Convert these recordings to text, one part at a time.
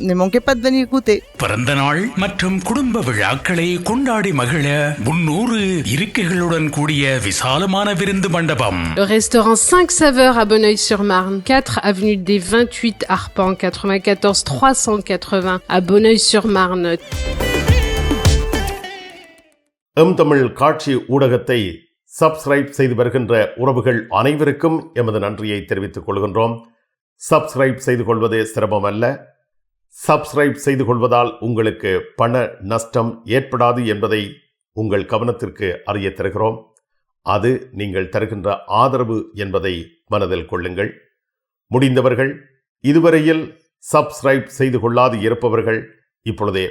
Venir goûter. பிறந்த நாள் மற்றும் குடும்ப விழாக்களை கொண்டாடி மகிழ முன்னூறு இருக்கைகளுடன் கூடிய விசாலமான விருந்து மண்டபம் Le restaurant 5 saveurs à Bonneuil-sur-Marne, 4 avenue des 28 Arpents, 94 380 à Bonneuil-sur-Marne. எம் தமிழ் காட்சி ஊடகத்தை சப்ஸ்கிரைப் செய்து வருகின்ற உறவுகள் அனைவருக்கும் எமது நன்றியை தெரிவித்துக் கொள்கின்றோம் சப்ஸ்கிரைப் செய்து கொள்வது சிரமம் அல்ல சப்ஸ்கிரைப் செய்து கொள்வதால் உங்களுக்கு பண நஷ்டம் ஏற்படாது என்பதை உங்கள் கவனத்திற்கு அறிய தருகிறோம். அது நீங்கள் தருகின்ற ஆதரவு என்பதை மனதில் கொள்ளுங்கள். முடிந்தவர்கள் இதுவரையில் சப்ஸ்கிரைப் செய்து கொள்ளாது இருப்பவர்கள் இப்பொழுதே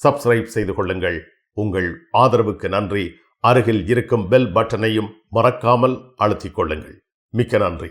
சப்ஸ்கிரைப் செய்து கொள்ளுங்கள் உங்கள் ஆதரவுக்கு நன்றி. அருகில் இருக்கும் பெல் பட்டனையும் மறக்காமல் அழுத்திக் கொள்ளுங்கள். மிக்க நன்றி.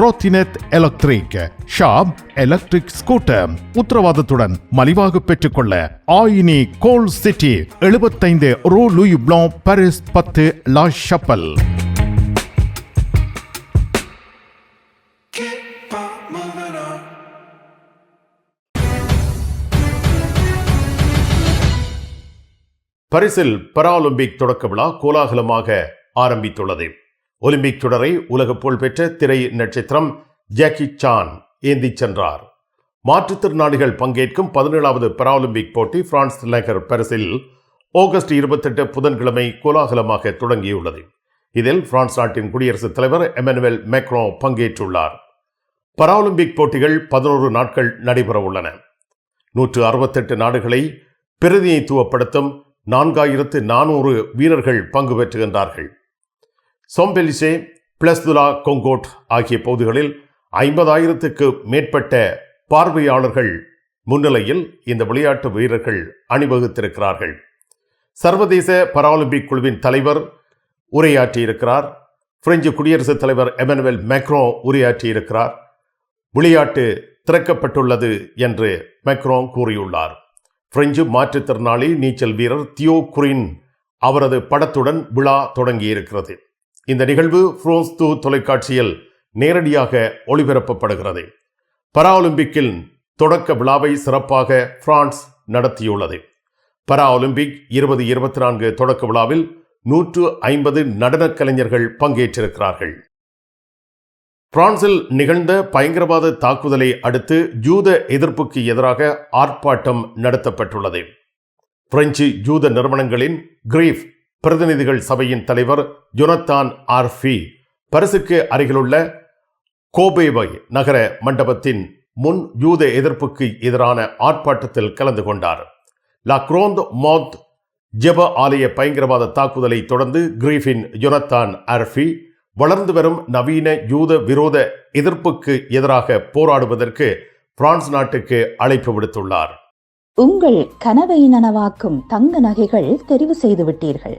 த்ரோத்தினெட் எலக்ட்ரிக் ஷாப் எலக்ட்ரிக் ஸ்கூட்டர் உத்தரவாதத்துடன் மலிவாக பெற்றுக்கொள்ள ஆயினி கோல் சிட்டி எழுபத்தைந்து ரூ லூயி பிளான் பாரிஸ் பத்து லா ஷப்பல் பரிசில் பராலிம்பிக் தொடக்க விழா கோலாகலமாக ஆரம்பித்துள்ளது. ஒலிம்பிக் தொடரை உலக புகழ்பெற்ற திரை நட்சத்திரம் ஜாக்கி சான் ஏந்திச் சென்றார். மாற்றுத்திறனாளிகள் பங்கேற்கும் பதினேழாவது பராலிம்பிக் போட்டி பிரான்ஸ் நகர் பரிசில் ஆகஸ்ட் இருபத்தெட்டு புதன்கிழமை கோலாகலமாக தொடங்கியுள்ளது. இதில் பிரான்ஸ் நாட்டின் குடியரசுத் தலைவர் எமனுவேல் மேக்ரோ பங்கேற்றுள்ளார். பராலிம்பிக் போட்டிகள் பதினோரு நாட்கள் நடைபெற உள்ளன. நூற்று அறுபத்தெட்டு நாடுகளை பிரதிநிதித்துவப்படுத்தும் நான்காயிரத்து நானூறு வீரர்கள் பங்கு பெற்றுகின்றார்கள். சோம்பெலிசே பிளஸ்துலா கொங்கோட் ஆகிய பகுதிகளில் ஐம்பதாயிரத்துக்கு மேற்பட்ட பார்வையாளர்கள் முன்னிலையில் இந்த விளையாட்டு வீரர்கள் அணிவகுத்திருக்கிறார்கள். சர்வதேச பராலிம்பிக் குழுவின் தலைவர் உரையாற்றியிருக்கிறார். பிரெஞ்சு குடியரசுத் தலைவர் எமனுவல் மேக்ரோ உரையாற்றியிருக்கிறார். விளையாட்டு திறக்கப்பட்டுள்ளது என்று மேக்ரோ கூறியுள்ளார். பிரெஞ்சு மாற்றுத்திறனாளி நீச்சல் வீரர் தியோ குரின் அவரது படத்துடன் விழா தொடங்கியிருக்கிறது. இந்த நிகழ்வு ஃப்ரோன்ஸ் தூ தொலைக்காட்சியில் நேரடியாக ஒளிபரப்பப்படுகிறது. பராலிம்பிக்கில் தொடக்க விழாவை சிறப்பாக பிரான்ஸ் நடத்தியுள்ளது. பரா ஒலிம்பிக் இருபது இருபத்தி நான்கு தொடக்க விழாவில் நூற்று ஐம்பது நடனக் கலைஞர்கள் பங்கேற்றிருக்கிறார்கள். பிரான்சில் நிகழ்ந்த பயங்கரவாத தாக்குதலை அடுத்து ஜூத எதிர்ப்புக்கு எதிராக ஆர்ப்பாட்டம் நடத்தப்பட்டுள்ளது. பிரெஞ்சு ஜூத நிறுவனங்களின் கிரீஃப் பிரதிநிதிகள் சபையின் தலைவர் ஜொனத்தான் ஆர்ஃபி பரிசுக்கு அருகிலுள்ள கோபேவை நகர மண்டபத்தின் முன் யூத எதிர்ப்புக்கு எதிரான ஆர்ப்பாட்டத்தில் கலந்து கொண்டார். லா குரோந்த் மோத் ஜெப ஆலய பயங்கரவாத தாக்குதலை தொடர்ந்து கிரீஃபின் ஜொனத்தான் ஆர்ஃபி வளர்ந்து வரும் நவீன யூத விரோத எதிர்ப்புக்கு எதிராக போராடுவதற்கு பிரான்ஸ் நாட்டுக்கு அழைப்பு விடுத்துள்ளார். உங்கள் கனவை நனவாக்கும் தங்க நகைகள் தெரிவு செய்து விட்டீர்கள்.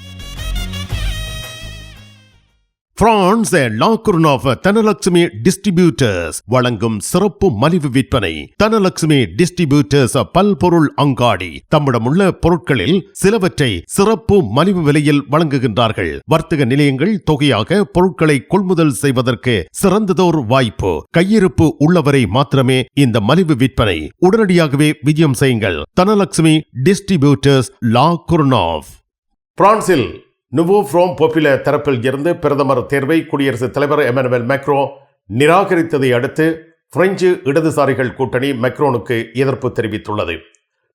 பிரான்ஸ் லாக்குர்னாஃப் தனலட்சுமி டிஸ்ட்ரிபியூட்டர்ஸ் வழங்கும் சிறப்பு மலிவு விற்பனை. தனலட்சுமி டிஸ்ட்ரிபியூட்டர்ஸ் பல்பொருள் அங்காடி. தம்மிடமுள்ள பொருட்களில் சிலவற்றை சிறப்பு மலிவு விலையில் வழங்குகின்றார்கள். வர்த்தக நிலையங்கள் தொகையாக பொருட்களை கொள்முதல் செய்வதற்கு சிறந்ததோர் வாய்ப்பு. கையிருப்பு உள்ளவரை மாத்திரமே இந்த மலிவு விற்பனை. உடனடியாகவே விஜயம் செய்யுங்கள். தனலட்சுமி டிஸ்ட்ரிபியூட்டர்ஸ் லா குர்னாஃப் பிரான்சில் நுவோ ஃப்ரோம் பொப்பில தரப்பில் இருந்து பிரதமர் தேர்வை குடியரசுத் தலைவர் எமனுவல் மேக்ரோ நிராகரித்ததை அடுத்து பிரெஞ்சு இடதுசாரிகள் கூட்டணி மெக்ரோனுக்கு எதிர்ப்பு தெரிவித்துள்ளது.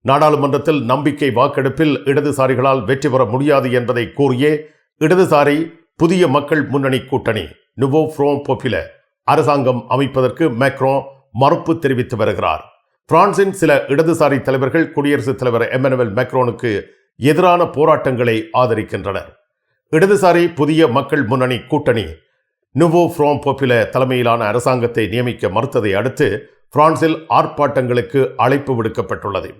நாடாளுமன்றத்தில் நம்பிக்கை வாக்கெடுப்பில் இடதுசாரிகளால் வெற்றி பெற முடியாது என்பதை கூறியே இடதுசாரி புதிய மக்கள் முன்னணி கூட்டணி நுவோ ஃப்ரோம் பொப்பில அரசாங்கம் அமைப்பதற்கு மேக்ரோ மறுப்பு தெரிவித்து வருகிறார். பிரான்சின் சில இடதுசாரி தலைவர்கள் குடியரசுத் தலைவர் எமனுவல் மேக்ரோனுக்கு எதிரான போராட்டங்களை ஆதரிக்கின்றனர். இடதுசாரி புதிய மக்கள் முன்னணி கூட்டணி நுவோ ஃப்ரோம் பொப்பில தலைமையிலான அரசாங்கத்தை நியமிக்க மறுத்ததை அடுத்து பிரான்சில் ஆர்ப்பாட்டங்களுக்கு அழைப்பு விடுக்கப்பட்டுள்ளது.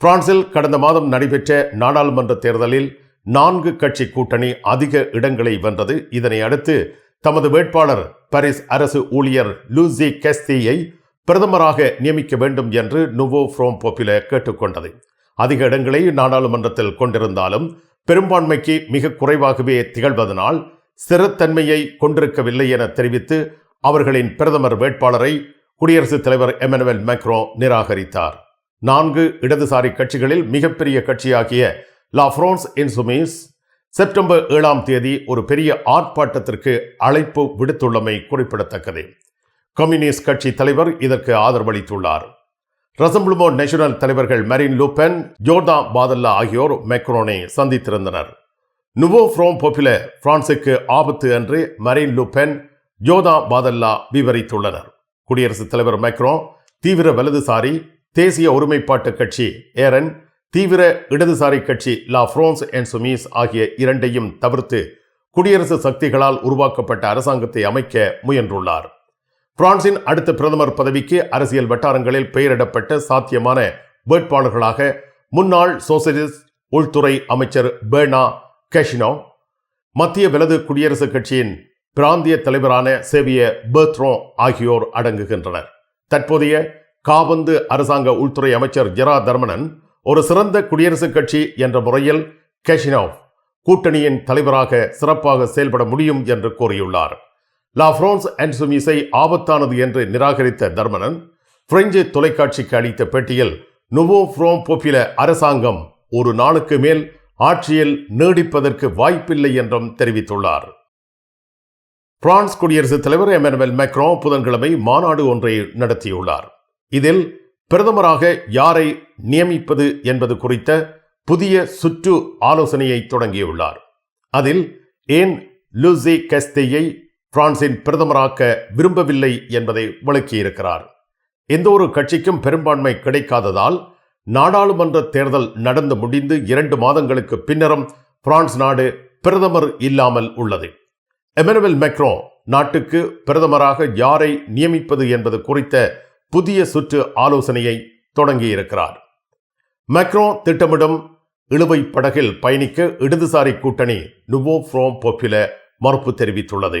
பிரான்சில் கடந்த மாதம் நடைபெற்ற நாடாளுமன்ற தேர்தலில் நான்கு கட்சி கூட்டணி அதிக இடங்களை வென்றது. இதனை அடுத்து தமது வேட்பாளர் பாரிஸ் அரசு ஊழியர் லூசி கெஸ்தியை பிரதமராக நியமிக்க வேண்டும் என்று நுவோ ஃப்ரோம் பொப்பில கேட்டுக்கொண்டது. அதிக இடங்களை நாடாளுமன்றத்தில் கொண்டிருந்தாலும் பெரும்பான்மைக்கு மிக குறைவாகவே திகழ்வதனால் ஸ்திரத்தன்மையை கொண்டிருக்கவில்லை என தெரிவித்து அவர்களின் பிரதமர் வேட்பாளரை குடியரசுத் தலைவர் எமனுவல் மேக்ரோ நிராகரித்தார். நான்கு இடதுசாரி கட்சிகளில் மிகப்பெரிய கட்சியாகிய லா பிரான்ஸ் இன்சுமிஸ் செப்டம்பர் ஏழாம் தேதி ஒரு பெரிய ஆர்ப்பாட்டத்திற்கு அழைப்பு விடுத்துள்ளமை குறிப்பிடத்தக்கது. கம்யூனிஸ்ட் கட்சி தலைவர் இதற்கு ஆதரவளித்துள்ளார். ரசம்புளுமோ நேஷனல் தலைவர்கள் Marine Le Pen Jordan Bardella ஆகியோர் மெக்ரோனை சந்தித்திருந்தனர். நுவோ ஃப்ரோம் பொப்பில பிரான்சுக்கு ஆபத்து என்று Marine Le Pen Jordan Bardella விவரித்துள்ளனர். குடியரசுத் தலைவர் மெக்ரோ தீவிர வலதுசாரி தேசிய ஒருமைப்பாட்டு கட்சி ஏரன் தீவிர இடதுசாரி கட்சி லா ஃப்ரோன்ஸ் அண்ட் சுமீஸ் ஆகிய இரண்டையும் தவிர்த்து குடியரசு சக்திகளால் உருவாக்கப்பட்ட அரசாங்கத்தை அமைக்க முயன்றுள்ளார். பிரான்சின் அடுத்த பிரதமர் பதவிக்கு அரசியல் வட்டாரங்களில் பெயரிடப்பட்ட சாத்தியமான வேட்பாளர்களாக முன்னாள் சோசலிஸ்ட் உள்துறை அமைச்சர் பேனா கெஷினோ மத்திய வலது குடியரசுக் கட்சியின் பிராந்திய தலைவரான சேவிய பெர்த்ரோ ஆகியோர் அடங்குகின்றனர். தற்போதைய காபந்து அரசாங்க உள்துறை அமைச்சர் ஜெரா தர்மனன் ஒரு சிறந்த குடியரசுக் கட்சி என்ற முறையில் கெஷினோவ் கூட்டணியின் தலைவராக சிறப்பாக செயல்பட முடியும் என்று கூறியுள்ளார். லா ஃப்ரான்ஸ் அண்ட் சுமிஸை ஆபத்தானது என்று நிராகரித்த தர்மனன் பிரெஞ்சு தொலைக்காட்சிக்கு அளித்த பேட்டியில் நுவோ ஃப்ரோம் போப்பில அரசாங்கம் ஒரு நாளுக்கு மேல் ஆட்சியில் நீடிப்பதற்கு வாய்ப்பில்லை என்றும் தெரிவித்துள்ளார். பிரான்ஸ் குடியரசுத் தலைவர் எமனுவல் மெக்ரோ புதன்கிழமை மாநாடு ஒன்றை நடத்தியுள்ளார். இதில் பிரதமராக யாரை நியமிப்பது என்பது குறித்த புதிய சுற்று ஆலோசனையை தொடங்கியுள்ளார். அதில் ஏன் லூசி கஸ்தேயை பிரான்சின் பிரதமராக்க விரும்பவில்லை என்பதை விளக்கியிருக்கிறார். எந்த ஒரு கட்சிக்கும் பெரும்பான்மை கிடைக்காததால் நாடாளுமன்ற தேர்தல் நடந்து முடிந்து இரண்டு மாதங்களுக்கு பின்னரும் பிரான்ஸ் நாடு பிரதமர் இல்லாமல் உள்ளது. எமனுவல் மெக்ரோ நாட்டுக்கு பிரதமராக யாரை நியமிப்பது என்பது குறித்த புதிய சுற்று ஆலோசனையை தொடங்கியிருக்கிறார். மெக்ரோ திட்டமிடும் இழுவை படகில் பயணிக்க இடதுசாரி கூட்டணி நுவோ ஃப்ரோம் பொப்பில மறுப்பு தெரிவித்துள்ளது.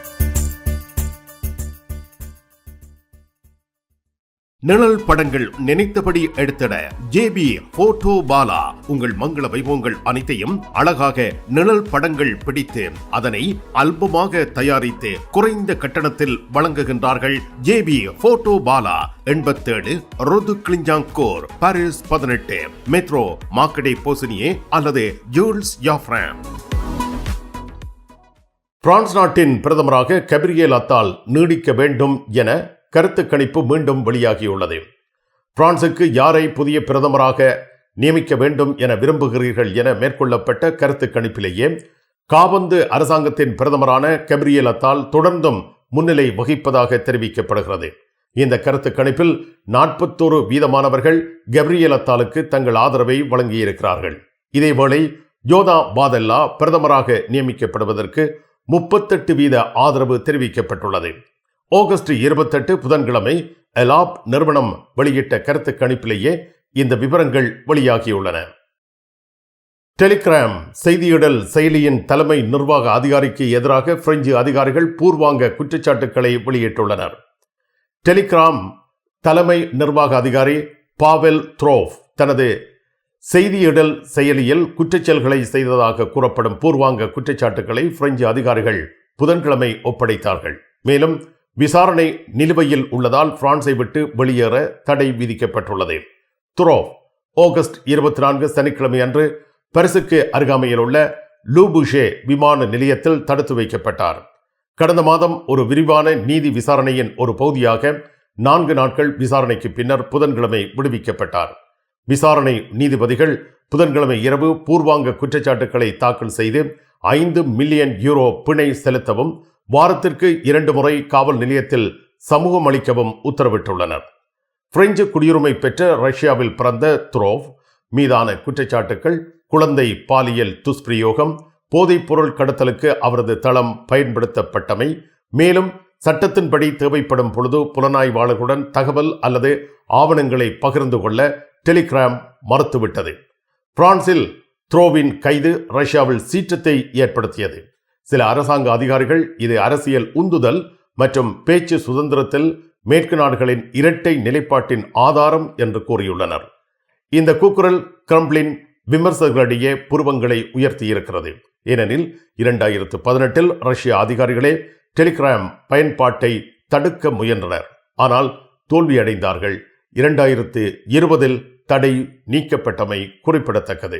நிழல் படங்கள் நினைத்தபடி எடுத்திட ஜேபி போட்டோ பாலா. உங்கள் மங்கள வைபவங்கள் அனைத்தையும் அழகாக நிழல் படங்கள் பிடித்து அதனை அல்பமாக தயாரித்து குறைந்த கட்டணத்தில் வழங்குகின்றார்கள் ஜேபி போட்டோ பாலா. எண்பத்தேழு கிளிஞ்சாங்கோர் பாரிஸ் பதினெட்டு. மெட்ரோ மாக்கடே போசினியே அல்லது ஜூல்ஸ் யாஃப்ராம். பிரான்ஸ் நாட்டின் பிரதமராக கபிரியல் அத்தால் நீடிக்க வேண்டும் என கருத்து கணிப்பு மீண்டும் வெளியாகியுள்ளது. பிரான்சுக்கு யாரை புதிய பிரதமராக நியமிக்க வேண்டும் என விரும்புகிறீர்கள் என மேற்கொள்ளப்பட்ட கருத்து கணிப்பிலேயே காபந்து அரசாங்கத்தின் பிரதமரான கெப்ரியலத்தால் தொடர்ந்தும் முன்னிலை வகிப்பதாக தெரிவிக்கப்படுகிறது. இந்த கருத்து கணிப்பில் நாற்பத்தோரு வீதமானவர்கள் கெப்ரியலத்தாலுக்கு தங்கள் ஆதரவை வழங்கியிருக்கிறார்கள். இதேவேளை யோதா பாதல்லா பிரதமராக நியமிக்கப்படுவதற்கு முப்பத்தெட்டு வீத ஆதரவு தெரிவிக்கப்பட்டுள்ளது. ஆகஸ்ட் இருபத்தெட்டு புதன்கிழமை எலாப் நிறுவனம் வெளியிட்ட கருத்து கணிப்பிலேயே இந்த விவரங்கள் வெளியாகியுள்ளன. டெலிகிராம் செய்தியிடல் செயலியின் தலைமை நிர்வாக அதிகாரிக்கு எதிராக பிரெஞ்சு அதிகாரிகள் பூர்வாங்க குற்றச்சாட்டுக்களை வெளியிட்டுள்ளனர். டெலிகிராம் தலைமை நிர்வாக அதிகாரி பாவெல் த்ரோஃப் தனது செய்தியிடல் செயலியில் குற்றச்செயல்களை செய்ததாக கூறப்படும் பூர்வாங்க குற்றச்சாட்டுகளை பிரெஞ்சு அதிகாரிகள் புதன்கிழமை ஒப்படைத்தார்கள். மேலும் விசாரணை நிலுவையில் உள்ளதால் பிரான்சை விட்டு வெளியேற தடை விதிக்கப்பட்டுள்ளது. துரோ ஆகஸ்ட் இருபத்தி நான்கு சனிக்கிழமை அன்று பரிசுக்கு அருகாமையில் உள்ள லூபுஷே விமான நிலையத்தில் தடுத்து வைக்கப்பட்டார். கடந்த மாதம் ஒரு விரிவான நீதி விசாரணையின் ஒரு பகுதியாக நான்கு நாட்கள் விசாரணைக்கு பின்னர் புதன்கிழமை விடுவிக்கப்பட்டார். விசாரணை நீதிபதிகள் புதன்கிழமை இரவு பூர்வாங்க குற்றச்சாட்டுக்களை தாக்கல் செய்து ஐந்து மில்லியன் யூரோ பிணை செலுத்தவும் வாரத்திற்கு இரண்டு முறை காவல் நிலையத்தில் சமூகம் அளிக்கவும் உத்தரவிட்டுள்ளனர். பிரெஞ்சு குடியுரிமை பெற்ற ரஷ்யாவில் பிறந்த துரோவ் மீதான குற்றச்சாட்டுக்கள் குழந்தை பாலியல் துஷ்பிரயோகம் போதைப்பொருள் கடத்தலுக்கு அவரது தளம் பயன்படுத்தப்பட்டமை மேலும் சட்டத்தின்படி தேவைப்படும் பொழுது புலனாய்வாளர்களுடன் தகவல் அல்லது ஆவணங்களை பகிர்ந்து கொள்ள டெலிகிராம் மறுத்துவிட்டது. பிரான்சில் த்ரோவின் கைது ரஷ்யாவில் சீற்றத்தை ஏற்படுத்தியது. சில அரசாங்க அதிகாரிகள் இது அரசியல் உந்துதல் மற்றும் பேச்சு சுதந்திரத்தில் மேற்கு நாடுகளின் இரட்டை நிலைப்பாட்டின் ஆதாரம் என்று கூறியுள்ளனர். இந்த கூக்குரல் கிரம்ப்ளின் விமர்சகர்களிடையே புருவங்களை உயர்த்தியிருக்கிறது. ஏனெனில் இரண்டாயிரத்து பதினெட்டில் ரஷ்ய அதிகாரிகளே டெலிகிராம் பயன்பாட்டை தடுக்க முயன்றனர். ஆனால் தோல்வியடைந்தார்கள். இரண்டாயிரத்து இருபதில் தடை நீக்கப்பட்டமை குறிப்பிடத்தக்கது.